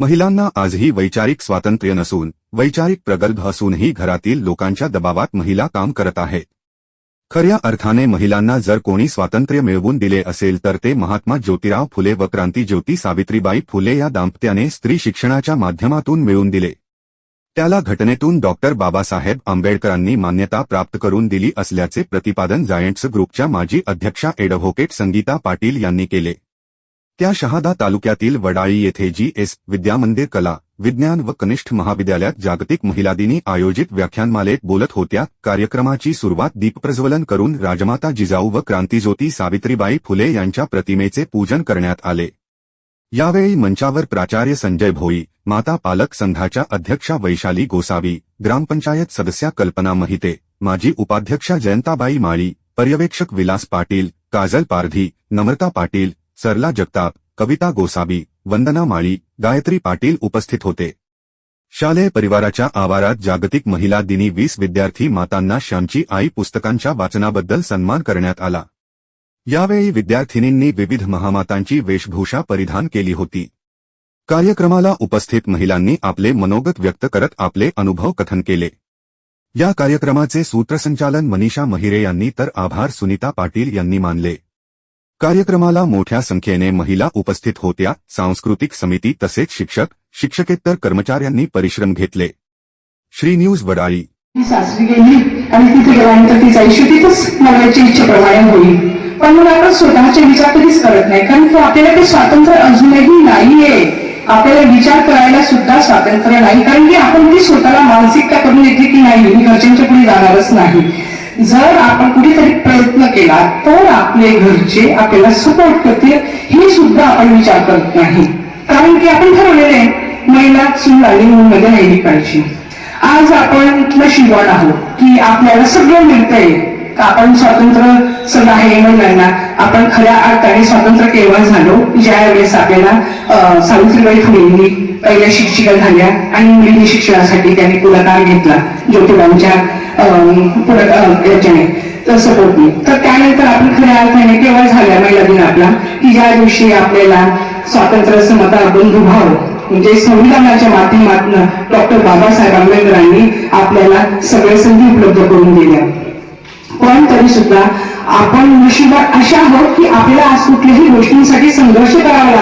महिलांना आजही वैचारिक स्वातंत्र्य नसून वैचारिक प्रगल्भ असूनही घरातील लोकांच्या दबावात महिला काम करत आहेत. खऱ्या अर्थाने महिलांना जर कोणी स्वातंत्र्य मिळवून दिले असेल तर ते महात्मा ज्योतिराव फुले व क्रांतीज्योती सावित्रीबाई फुले या दाम्पत्याने स्त्री शिक्षणाच्या माध्यमातून मिळवून दिले. त्याला घटनेतून डॉक्टर बाबासाहेब आंबेडकरांनी मान्यता प्राप्त करून दिली असल्याचे प्रतिपादन जायंट्स ग्रुपच्या माजी अध्यक्षा एडव्होकेट संगीता पाटील यांनी केले. त्या शहादा तालुक्यातील वडाळी येथे जी एस विद्यामंदिर कला विज्ञान व कनिष्ठ महाविद्यालयात जागतिक महिला दिनी आयोजित व्याख्यानमालेत बोलत होत्या. कार्यक्रमाची सुरुवात दीपप्रज्वलन करून राजमाता जिजाऊ व क्रांतीज्योती सावित्रीबाई फुले यांच्या प्रतिमेचे पूजन करण्यात आले. यावेळी मंचावर प्राचार्य संजय भोई माता पालक संघाच्या अध्यक्षा वैशाली गोसावी ग्रामपंचायत सदस्या कल्पना महिते माजी उपाध्यक्षा जयंताबाई माळी पर्यवेक्षक विलास पाटील काजल पारधी नम्रता पाटील सरला जगताप कविता गोसावी वंदना माळी गायत्री पाटील उपस्थित होते. शालेय परिवाराच्या आवारात जागतिक महिला दिनी वीस विद्यार्थी मातांना श्यामची आई पुस्तकांच्या वाचनाबद्दल सन्मान करण्यात आला. यावेळी विद्यार्थिनींनी विविध महामातांची वेशभूषा परिधान केली होती. कार्यक्रमाला उपस्थित महिलांनी आपले मनोगत व्यक्त करत आपले अनुभव कथन केले. या कार्यक्रमाचे सूत्रसंचालन मनीषा महिरे यांनी तर आभार सुनीता पाटील यांनी मानले. कार्यक्रमाला मोठ्या संख्येने महिला उपस्थित होत्या. सांस्कृतिक समिती तसेच शिक्षक शिक्षकेतर कर्मचाऱ्यांनी परिश्रम घेतले. श्री न्यूज वडाळी. सासरी गेली आणि तिथे गेल्यानंतर तिचा आयुष्य तिथंच इच्छा प्रमाणे होईल. पण मग आपण स्वतःचे विचार कधीच करत नाही कारण की आपल्याला ते स्वातंत्र्य अजूनही नाहीये. आपल्याला विचार करायला सुद्धा स्वातंत्र्य नाही कारण की आपण ती स्वतःला मानसिकता करून येते की नाही मी घरच्यांच्या पुढे जाणारच नाही. जर आपण कुठेतरी प्रयत्न केला तर आपले घरचे आपल्याला सपोर्ट करतील हे सुद्धा आपण विचार करत नाही. कारण की आपण ठरवलेले आहे महिला चूल आणि मध्ये राहिली पाहिजे आज आपण नशिबान आहोत की आपल्याला सगळं मिळतंय. का आपण स्वातंत्र्य सगळं आहे महिलांना. आपण खऱ्या अर्थाने स्वातंत्र्य केव्हा झालो ज्या वेळेस आपल्याला सावित्रीबाई फुलेंनी पहिल्या शिक्षिका झाल्या आणि मुलींनी शिक्षणासाठी त्यांनी पुढाकार घेतला. ज्योतिबांच्या याच्याने तर सपोर्टने तर त्यानंतर आपण खऱ्या अर्थाने केव्हा झाल्या महिला दिन आपला? की ज्या दिवशी आपल्याला स्वातंत्र्य समता बंधुभाव म्हणजे संविधानाच्या माध्यमातून डॉक्टर बाबासाहेब आंबेडकरांनी आपल्याला सगळ्या संधी उपलब्ध करून दिल्या. पण तरी सुद्धा आपण नशिबात अशा आहोत की आपल्याला आज कुठल्याही गोष्टींसाठी संघर्ष करावा लागतो.